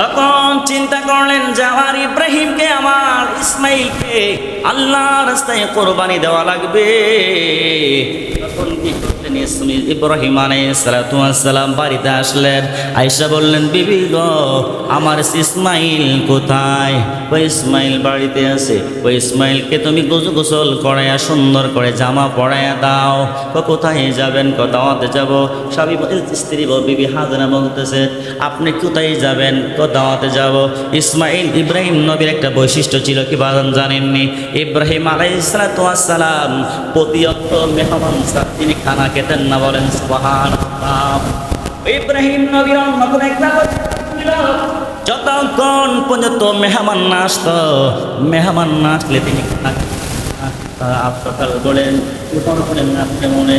তখন চিন্তা করলেন যে আমার ইব্রাহিমকে আমার ইসমাইলকে আল্লাহ রাস্তায় কোরবানি দেওয়া লাগবে। তখন কি ইব্রাহিম আলাইসালাম বাড়িতে আসলেন। আয়সা বললেন, বিবি গো, আমার ইসমাইল কোথায়? ওই ইসমাইল বাড়িতে আছে। ওই ইসমাইলকে তুমি গোসল গোসল করাইয়া, সুন্দর করে জামা দাও। কোথায় যাবেন? কো দাওয়াতে যাব? স্বামী স্ত্রী বিবি হাজরা বলতেছে, আপনি কোথায় যাবেন? কো দাওয়াতে যাব? ইসমাইল ইব্রাহিম নবীর একটা বৈশিষ্ট্য ছিল কি বাজান জানেননি? ইব্রাহিম আলাইসালাম প্রতিয়ত্ত মেহমান তিনি খানা খেতেন না বলেন সুবহান ইব্রাহিম নবীর অন্যতম একটা বৈশিষ্ট্য ছিল, যতক্ষণ পর্যন্ত মেহমান না আসতো মেহমান না আসলে তিনি সকাল বলেন উঠন করেন রাত্রে মনে।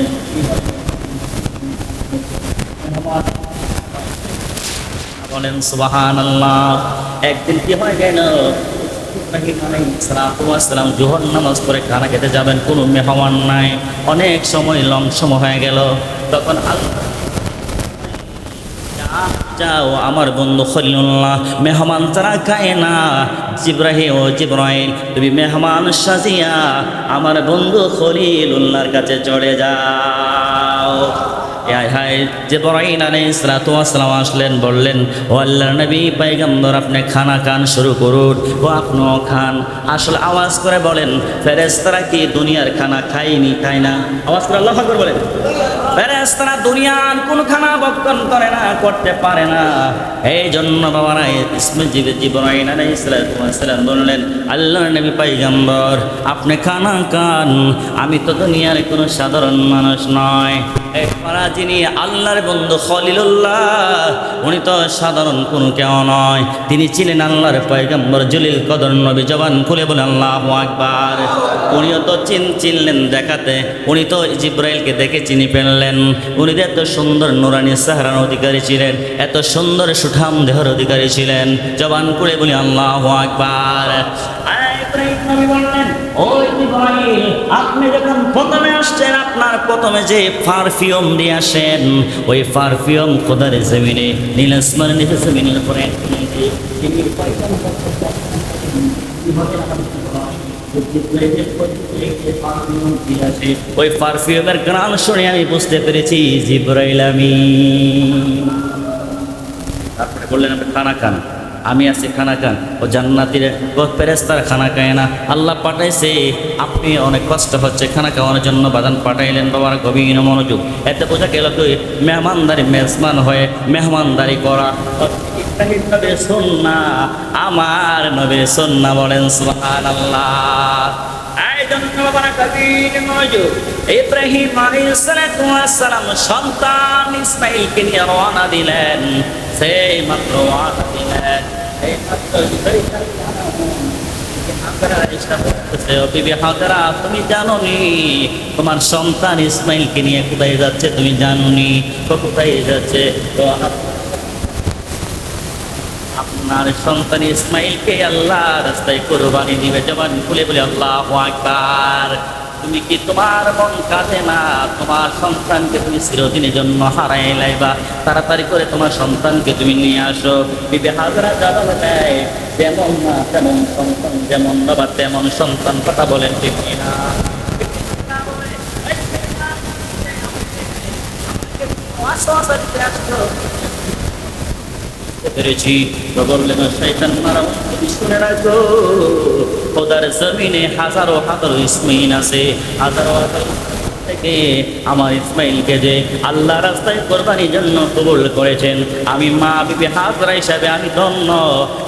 বলেন সুবাহান আল্লাহ একদিন কি হয়ে গেল? সালাম জোহর নামাজ পরে খানা খেতে যাবেন, কোনো মেহমান নাই। অনেক সময় লং সময় হয়ে গেল। তখন আল্লাহ যা- যাও আমার বন্ধু খলিলুল্লাহ, মেহমান তারা খায় না। জিব্রাহি ও জিব্রাইল, তুমি মেহমান সাজিয়া, আমার বন্ধু খলিলুল্লাহর কাছে চড়ে যাও। জিব্রাইল আলাইহিস সালাতু ওয়াসসালাম আসলেন, বললেন, ও আল্লাহর নবী, পয়গম্বর, আপনি খানা খান, শুরু করুন। ও আপনিও খান। আসলে আওয়াজ করে বলেন, ফেরেশতারা কি দুনিয়ার খানা খায়নি খায় না? আওয়াজ করে আল্লাহ আকবার বলেন, ফেরেশতারা দুনিয়ার কোন খানা বক্ষণ করে না, করতে পারে না। এই জন্য বাবারা ইসমে জীবে জীবনাইন আলাইসালাম বললেন আল্লাহ নবী পাইগাম্বর আপনি খানা খান। আমি তো দুনিয়ার কোনো সাধারণ মানুষ নয়। একবারা যিনি আল্লাহর বন্ধু খলিলুল্লাহ, উনি তো সাধারণ কোনো কেউ নয়। তিনি ছিলেন আল্লাহর পয়গম্বর জলিল কদর নবী জবান খুলে বলে, আল্লাহ আকবার। উনিও তো চিন চিনলেন দেখাতে। উনি তো জিব্রাইলকে দেখে চিনি ফেললেন। উনি এত সুন্দর নুরানি সাহারার অধিকারী ছিলেন, এত সুন্দর সুঠাম দেহর অধিকারী ছিলেন। জবান করে বলি, আল্লাহ আকবার। আয় ইব্রাহিম নবী "ওই আপনি যখন প্রথমে আসছেন, আপনার প্রথমে যে পারফিউম দিয়ে আসেন, ওই পারফিউম খোদার জমিনে, নীল আসমানের নিচে জমিনের পয়গাম ওই পারফিউমের গ্রাম শুনে আমি বুঝতে পেরেছি, জিব্রাইল আমি তারপরে বললেন, আপনি খানা খান আমি আছি খানা খান ও জান্নাতির ফেরেস্তার খানা খায় না আল্লাহ পাঠাইছে, আপনি অনেক কষ্ট হচ্ছে খানা খাওয়ানোর জন্য বাদান পাঠাইলেন, বাবার গভীর মনোযোগ। এতে বোঝা গেল তুই মেহমানদারি মেজমান হয়ে মেহমানদারি করা। সুন্না, আমার নবীর সুন্না বলেন গভীর মনোযোগ। ইব্রাহিম সন্তান ইসমাইলকে নিয়ে রওনা দিলেন। সেই মাত্র তুমি জানো নি তোমার সন্তান ইসমাইলকে নিয়ে কোথায় যাচ্ছে তুমি জানো নি তো কোথায় যাচ্ছে? তো আপ- আপনার সন্তান ইসমাইলকে আল্লাহ রাস্তায় কোরবানি দিবে। জবান খুলে বলে, আল্লাহ আকবার। তুমি কি তোমার মন কাঁদে না? তোমার সন্তানকে তুমি চিরদিনের জন্য হারাই লাইবা। তাড়াতাড়ি করে তোমার সন্তানকে তুমি নিয়ে আসো। বিবে হাজারা জানা দেয়। যেমন না তেমন সন্তান, যেমন বাবা, তেমন সন্তান, কথা বলেন ঠিক না পেরেছি। বললেন শৈতান মারা শুনে রাখো। খোদার জমিনে হাজারো হাজারো ইসমাইল আছে। হাজারো হাজারো থেকে আমার ইসমাইলকে যে আল্লাহ রাস্তায় কোরবানির জন্য কবুল করেছেন। আমি মা বিবি হাজরা হিসাবে আমি ধন্য।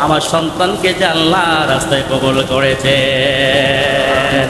আমার সন্তানকে যে আল্লাহ রাস্তায় কবুল করেছেন।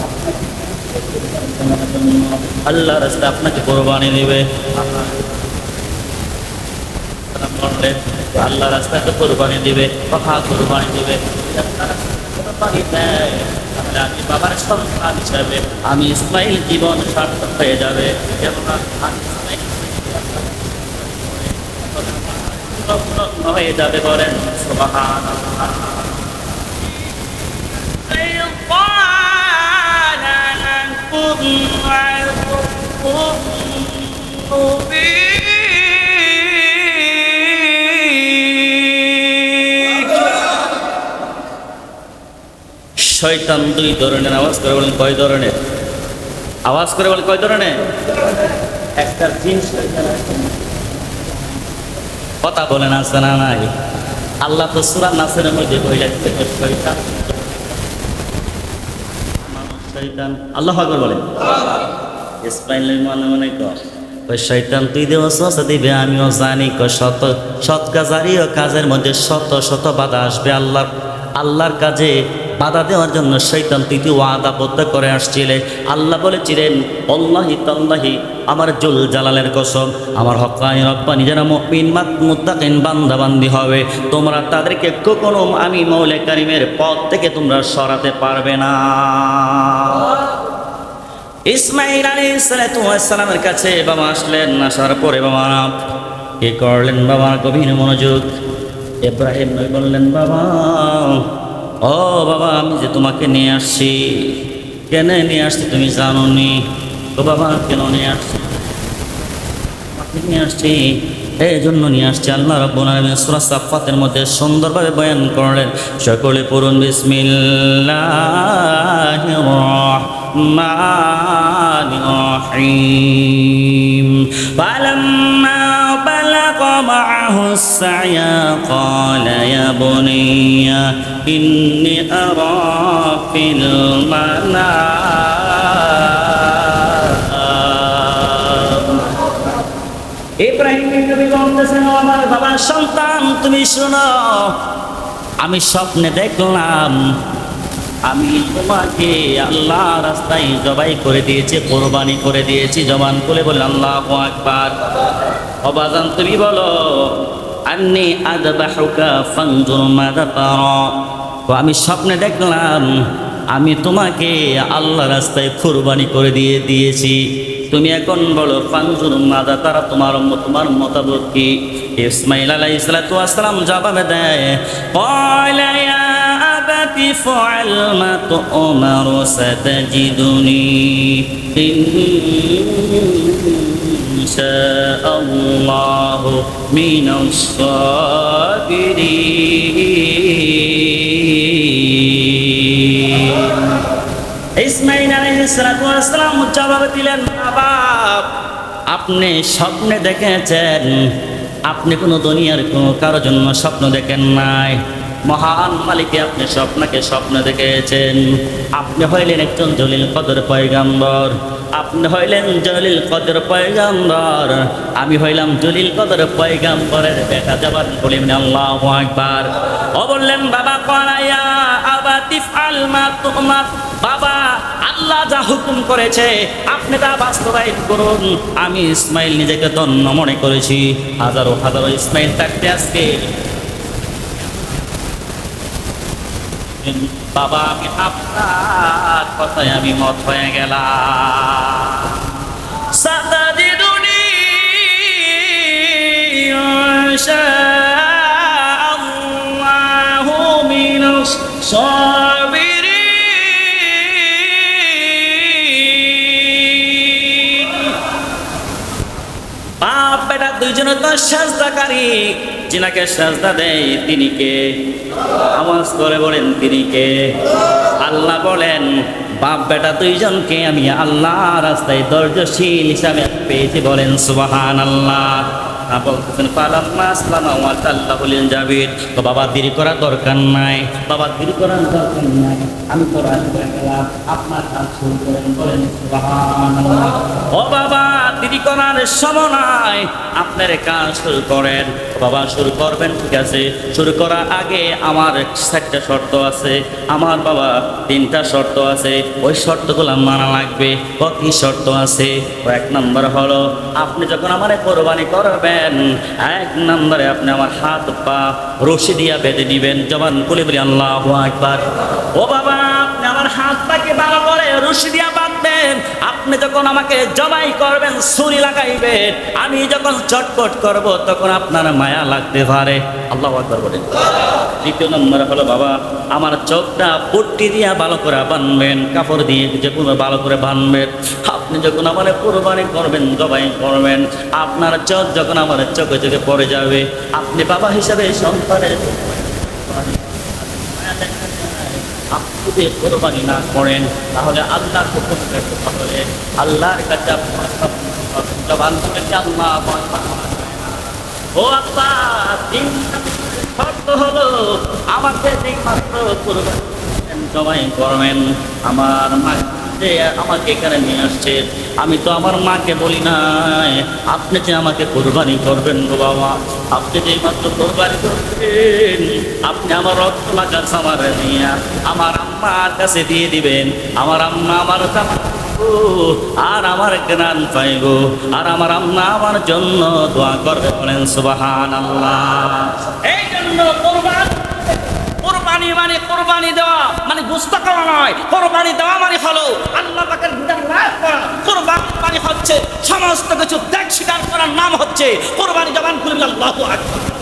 আল্লাহ রাস্তা আপনাকে কোরবানি দিবে। আল্লাহ তো কোরবানি দিবে কথা কোরবানি দিবে। আমি ইসমাইল জীবন সার্থক হয়ে যাবে হয়ে যাবে বলেন সুবহান শয়তান দুই ধরনের, আওয়াজ করে বলেন কয় ধরনের? আওয়াজ করে বলেন কয় ধরনের? একটা জিন কথা বলেন, আছে না নাই? আল্লাহ তো সুরা নাসের মধ্যে বইলেন শয়তান। শয়তান, আল্লাহ আকবার বলেন। ইসমাইলের মনে মনে কর। ওই শয়তান, তুই দেব সসা দিবে, আমিও জানি ক শত, সৎ কাজারি ও কাজের মধ্যে শত শত বাধা আসবে আল্লাহর আল্লাহর কাজে বাধা দেওয়ার জন্য শৈতান তুই তুই ওয়াদাবদ্ধ করে আসছিলে আল্লাহ বলেছিলেন, অল্লাহি তল্লাহি আমার জুল জালালের কসম, আমার হকানি যেন মুমিন মাত মুত্তাকিন বান্দাবান্দি হবে। তোমরা তাদেরকে কখনো আমি মৌলে কারিমের পথ থেকে তোমরা সরাতে পারবে না। ইসমাইল আলী সালামের কাছে বাবা আসলেন, আসার পরে বাবা কি করলেন? বাবা, গভীর মনোযোগ। এব্রাহিম নবী বললেন, বাবা, ও বাবা, আমি যে তোমাকে নিয়ে আসছি। কেন নিয়ে আসছি তুমি জানো নি তো বাবা, কেন নিয়ে আসছে? নিয়ে আসছি, এই জন্য নিয়ে আসছে। আল্লাহ সাফাতের মধ্যে সুন্দরভাবে বয়ান করলেন, সকলে পড়ুন বিসমিল্লাহির সায়া সন্তান, তুমি শোনো, আমি স্বপ্নে দেখলাম, আমি তোমাকে আল্লাহ রাস্তায় জবাই করে দিয়েছি, কোরবানি করে দিয়েছি, জবান করে বলে আল্লাহ আকবার। অবাজান, তুমি বলো আমি স্বপ্নে দেখলাম, আমি তোমাকে আল্লাহ রাস্তায় কোরবানি করে দিয়ে দিয়েছি। তুমি এখন বলো ফানজুর মাদা তারা তোমার তোমার মতামত কি ইসমাইল আলাইহিস সালাতু ওয়াসসালাম জবাবে দেয় قال يا أبت فعل ما تؤمر ستجدني إن شاء الله من الصابرين ইসমাইল আলাইহিসসালাম জবাব দিলেন বাবা আপনি স্বপ্নে দেখেছেন? আপনি কোনো দুনিয়ার কোনো কারও জন্য স্বপ্ন দেখেন নাই। মহান মালিকে আপনি স্বপ্নকে স্বপ্ন দেখেছেন। আপনি হইলেন একজন জলিল কদর পয়গাম্বর। আপনি হইলেন জলিল কদর পয়গাম্বর। আমি হইলাম জলিল কদর পয়গাম্বরের বেটা জবান বলিবেন আল্লাহ একবার ও বললেন, বাবা বাবা আল্লাহ যা হুকুম করেছে, আপনি তা বাস্তবায়ন করুন। আমি ইসমাইল নিজেকে ধন্য মনে করেছি। হাজারো হাজারো ইসমাইল থাকতে আজকে। বাবা, আমি আপনার কথায় আমি মত হয়ে গেলাম। সাতাজিদুনি ইনশাআল্লাহু সাবিরিন বাপ, বেটা তো দেয় তিনি কে? করে বলেন, তিনি কে? আল্লাহ বলেন, বাপ, বেটা দুইজনকে আমি আল্লাহ রাস্তায় ধৈর্যশীল হিসাবে পেয়েছি বলেন সুবাহান আল্লাহ আর বলতেছেন পালাম্মা আসলামা ওয়া বলেন যাবির তো বাবা দেরি করার দরকার নাই। বাবা দেরি করার দরকার নাই। আমি তো আপনার কাজ শুরু করেন, বলেন ও বাবা, দেরি করার সময় আপনার কাজ শুরু করেন। বাবা, শুরু করবেন, ঠিক আছে? শুরু করার আগে আমার চারটা শর্ত আছে, আমার বাবা তিনটা শর্ত আছে, ওই শর্তগুলো মানা লাগবে। কি শর্ত আছে এক নম্বর হলো, আপনি যখন আমার কোরবানি করবেন, এক নম্বরে আপনি আমার হাত পা রশি দিয়া বেঁধে দিবেন, জবান বলি, আল্লাহ একবার ও বাবা, আপনি আমার হাতটাকে ভালো করে রশি দিয়া বাঁধবেন আপনি যখন আমাকে জবাই করবেন ছুরি লাগাইবেন, আমি যখন চটপট করব, তখন আপনার মায়া লাগতে পারে। আল্লাহ আকবর বলেন। দ্বিতীয় নম্বর হলো, বাবা, আমার চোখটা পট্টি দিয়া ভালো করে বানবেন, কাপড় দিয়ে যে কোনো ভালো করে বানবেন। আপনি যখন আমার কোরবানি করবেন, জবাই করবেন, আপনার চোখ যখন আমার চোখে চোখে পড়ে যাবে, আপনি বাবা হিসাবে সন্তানের আপনি কোরবানি না করেন তাহলে আল্লাহ হুকুম করতে তাহলে আল্লাহর কাছে জবান আল্লাহ ও আল্লাহ তিন শর্ত হলো আমাকে যেই মাত্র কোরবানি জবাই করবেন, আমার মা যে আমাকে এখানে নিয়ে আসছে। আমি তো আমার মাকে বলি নাই, আপনি যে আমাকে কোরবানি করবেন গো বাবা, আপনি যে মাত্র কোরবানি করবেন, আপনি আমার রক্ত লাগা আমার নিয়ে আমার আম্মার কাছে দিয়ে দিবেন, আমার আম্মা আমার আর আমার জ্ঞান পাইব, আর আমার আম্মা আমার জন্য দোয়া করবে বলেন সুবাহান আল্লাহ এই জন্য কোরবান কোরবানি মানে কোরবানি দেওয়া মানে গুস্ত করা নয়। কোরবানি দেওয়া মানে হলো আল্লাহ পাকের বিধান লাভ করা। কোরবানি মানে হচ্ছে সমস্ত কিছু ত্যাগ স্বীকার করার নাম হচ্ছে কোরবানি জবান করবি আল্লাহ আকবার।